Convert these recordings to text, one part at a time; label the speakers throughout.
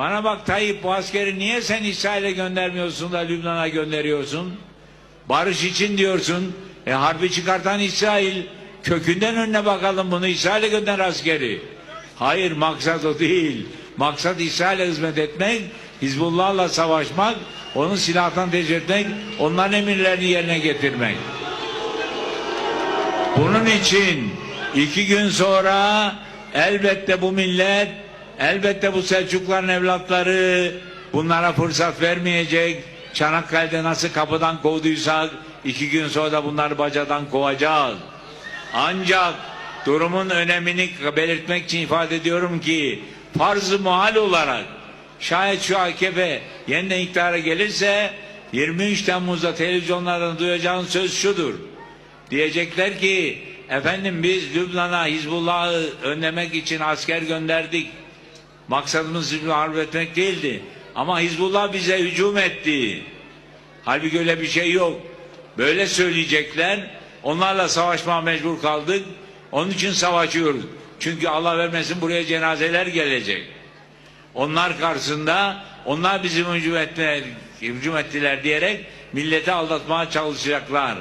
Speaker 1: Bana bak Tayyip bu askeri niye sen İsrail'e göndermiyorsun da Lübnan'a gönderiyorsun? Barış için diyorsun. E harbi çıkartan İsrail. Kökünden önüne bakalım bunu İsrail'e gönder askeri. Hayır maksat o değil. Maksat İsrail'e hizmet etmek, Hizbullah'la savaşmak, onu silahtan tecrübe etmek, onların emirlerini yerine getirmek. Bunun için iki gün sonra elbette bu millet, elbette bu Selçukluların evlatları bunlara fırsat vermeyecek. Çanakkale'de nasıl kapıdan kovduysak iki gün sonra da bunları bacadan kovacağız. Ancak durumun önemini belirtmek için ifade ediyorum ki farz-ı muhal olarak şayet şu AKP yeniden iktidara gelirse 23 Temmuz'da televizyonlardan duyacağın söz şudur. Diyecekler ki efendim biz Lübnan'a Hizbullah'ı önlemek için asker gönderdik. Maksadımız Hizbullah'ı harp etmek değildi. Ama Hizbullah bize hücum etti. Halbuki öyle bir şey yok. Böyle söyleyecekler. Onlarla savaşmaya mecbur kaldık. Onun için savaşıyoruz. Çünkü Allah vermesin buraya cenazeler gelecek. Onlar karşısında onlar bizim hücum, ettiler, hücum ettiler diyerek milleti aldatmaya çalışacaklar.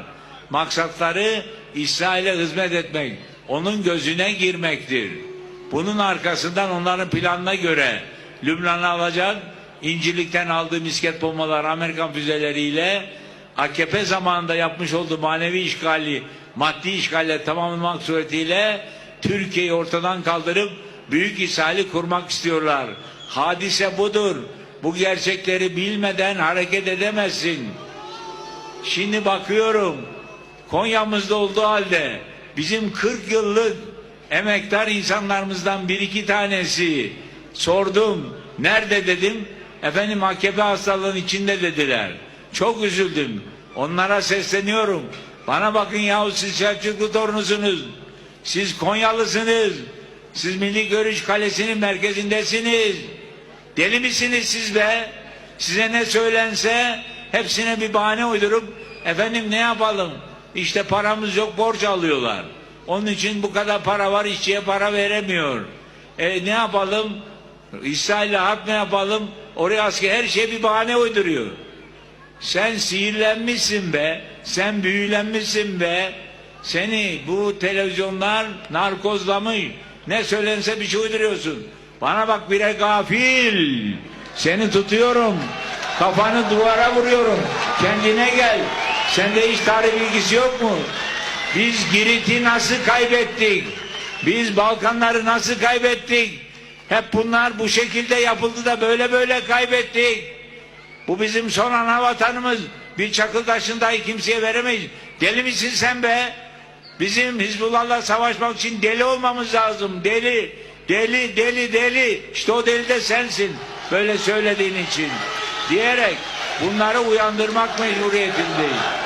Speaker 1: Maksatları İsrail'e hizmet etmek, onun gözüne girmektir. Bunun arkasından onların planına göre Lübnan'ı alacak, İncirlik'ten aldığı misket bombalar Amerikan füzeleriyle AKP zamanında yapmış olduğu manevi işgali, maddi işgalle tamamlamak suretiyle Türkiye'yi ortadan kaldırıp Büyük İsrail'i kurmak istiyorlar. Hadise budur. Bu gerçekleri bilmeden hareket edemezsin. Şimdi bakıyorum Konya'mızda olduğu halde bizim 40 yıllık emektar insanlarımızdan bir iki tanesi sordum. Nerede dedim. Efendim AKP hastalığının içinde dediler. Çok üzüldüm. Onlara sesleniyorum. Bana bakın yahu siz Selçuklu torunusunuz. Siz Konyalısınız. Siz Milli Görüş Kalesi'nin merkezindesiniz. Deli misiniz siz be? Size ne söylense hepsine bir bahane uydurup efendim ne yapalım? İşte paramız yok borç alıyorlar. Onun için bu kadar para var işçiye para veremiyor. E ne yapalım? İsrail'le harp ne yapalım? Oraya asker her şeye bir bahane uyduruyor. Sen sihirlenmişsin be. Sen büyülenmişsin be. Seni bu televizyonlar narkozlamış. Ne söylense bir şey uyduruyorsun. Bana bak bire gafil. Seni tutuyorum. Kafanı duvara vuruyorum. Kendine gel. Sende hiç tarih bilgisi yok mu? Biz Girit'i nasıl kaybettik? Biz Balkanları nasıl kaybettik? Hep bunlar bu şekilde yapıldı da böyle böyle kaybettik. Bu bizim son ana vatanımız. Bir çakıl taşın dahi kimseye veremeyiz. Deli misin sen be? Bizim Hizbullah'la savaşmak için deli olmamız lazım. Deli, deli, deli, deli. İşte o deli de sensin. Böyle söylediğin için. Diyerek bunları uyandırmak mecburiyetindeyim.